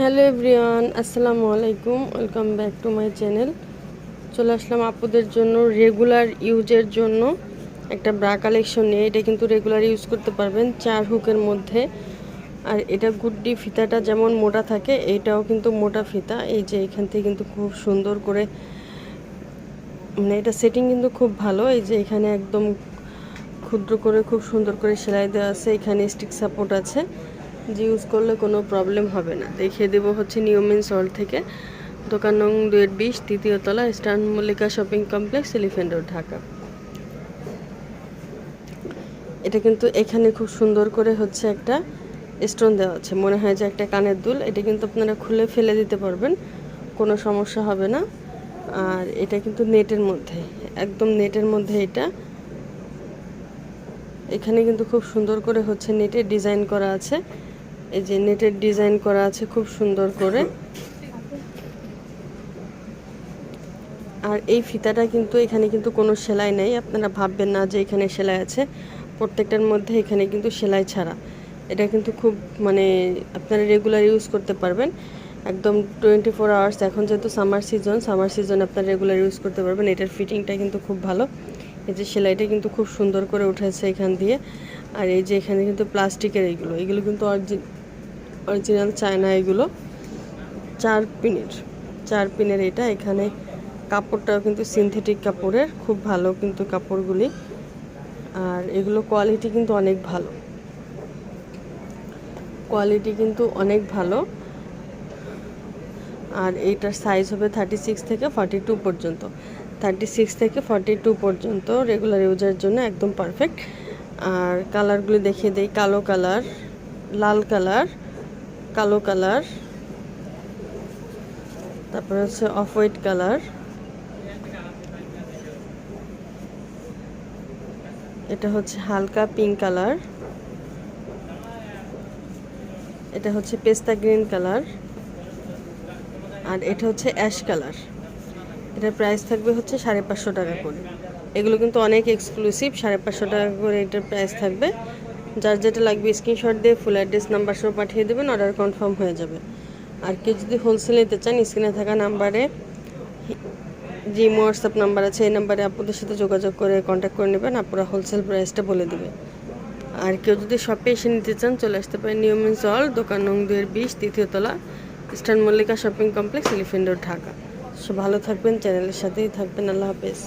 Hello everyone, আসসালামু আলাইকুম, welcome back to my channel. চলে আসলাম আপুদের জন্য রেগুলার ইউজের জন্য একটা ব্রা কালেকশন নিয়ে। এটা কিন্তু রেগুলার ইউজ করতে পারবেন চার হুকের মধ্যে। আর এটা গুড্ডি ফিতাটা যেমন মোটা থাকে, এটাও কিন্তু মোটা ফিতা। এই যে এখান থেকে কিন্তু খুব সুন্দর করে মানে এটা সেটিং কিন্তু খুব ভালো। এই যে এখানে একদম ক্ষুদ্র করে খুব সুন্দর করে সেলাই দেওয়া আছে, এখানে স্টিক সাপোর্ট আছে। যে ইউজ করলে কোনো প্রবলেম হবে না। দেখিয়ে দেবো হচ্ছে নিয়মিন সল থেকে। দোকান নং দুয়ের বিশ, তৃতীয় তলা, স্টান Mallika shopping complex Elephant Road Dhaka. এটা কিন্তু এখানে খুব সুন্দর করে হচ্ছে একটা স্টোন দেওয়া আছে। মনে হয় যে একটা কানের দুল। এটা কিন্তু আপনারা খুলে ফেলে দিতে পারবেন। কোনো সমস্যা হবে না। আর এটা কিন্তু নেটের মধ্যে। একদম নেটের মধ্যে এটা। এখানে কিন্তু খুব সুন্দর করে হচ্ছে নেটের ডিজাইন করা আছে। এই যে নেটের ডিজাইন করা আছে খুব সুন্দর করে। আর এই ফিতাটা কিন্তু এখানে কিন্তু কোনো সেলাই নেই, আপনারা ভাববেন না যে এখানে সেলাই আছে। প্রত্যেকটার মধ্যে এখানে কিন্তু সেলাই ছাড়া। এটা কিন্তু খুব মানে আপনারা রেগুলার ইউজ করতে পারবেন। একদম টোয়েন্টি ফোর আওয়ার্স এখন যেহেতু সামার সিজন সামার সিজন আপনারা রেগুলার ইউজ করতে পারবেন। এটার ফিটিংটা কিন্তু খুব ভালো। এই যে সেলাইটা কিন্তু খুব সুন্দর করে উঠেছে এখান দিয়ে। আর এই যে এখানে কিন্তু প্লাস্টিকের এইগুলো এগুলো কিন্তু অরিজিনাল চায়না এগুলো। চার পিনের চার পিনের এটা। এখানে কাপড়টাও কিন্তু সিনথেটিক কাপড়ের, খুব ভালো কিন্তু কাপড়গুলি। আর এগুলো কোয়ালিটি কিন্তু অনেক ভালো। কোয়ালিটি কিন্তু অনেক ভালো। আর এইটার সাইজ হবে থার্টি সিক্স থেকে ফর্টি টু পর্যন্ত। থার্টি সিক্স থেকে ফর্টি টু পর্যন্ত রেগুলার ইউজের জন্য একদম পারফেক্ট আর কালারগুলি দেখিয়ে দেই, কালো কালার লাল কালার কালো কালার। তারপরে হচ্ছে অফ হোয়াইট কালার। এটা হচ্ছে হালকা পিঙ্ক কালার। এটা হচ্ছে পেস্তা গ্রিন কালার। আর এটা হচ্ছে অ্যাশ কালার। এটার প্রাইস থাকবে হচ্ছে সাড়ে পাঁচশো টাকা করে। এগুলো কিন্তু অনেক এক্সক্লুসিভ সাড়ে পাঁচশো টাকা করে এটার প্রাইস থাকবে। যার যেটা লাগবে স্ক্রিনশট দিয়ে ফুল অ্যাড্রেস নাম্বার সহ পাঠিয়ে দেবেন অর্ডার কনফার্ম হয়ে যাবে। আর কেউ যদি হোলসেল নিতে চান স্ক্রিনে থাকা নাম্বারে যে হোয়াটসঅ্যাপ নাম্বার আছে, এই নাম্বারে আপনাদের সাথে যোগাযোগ করে কন্ট্যাক্ট করে নেবেন, আপনারা হোলসেল প্রাইসটা বলে দেবে আর কেউ যদি শপে এসে নিতে চান, চলে আসতে পারেন নিয়মিত চল দোকান নং দুয়ের বিশ তৃতীয় তলা Mallika shopping complex, Elephant Road, Dhaka. সব ভালো থাকবেন চ্যানেলের সাথেই থাকবেন, আল্লাহ হাফেজ।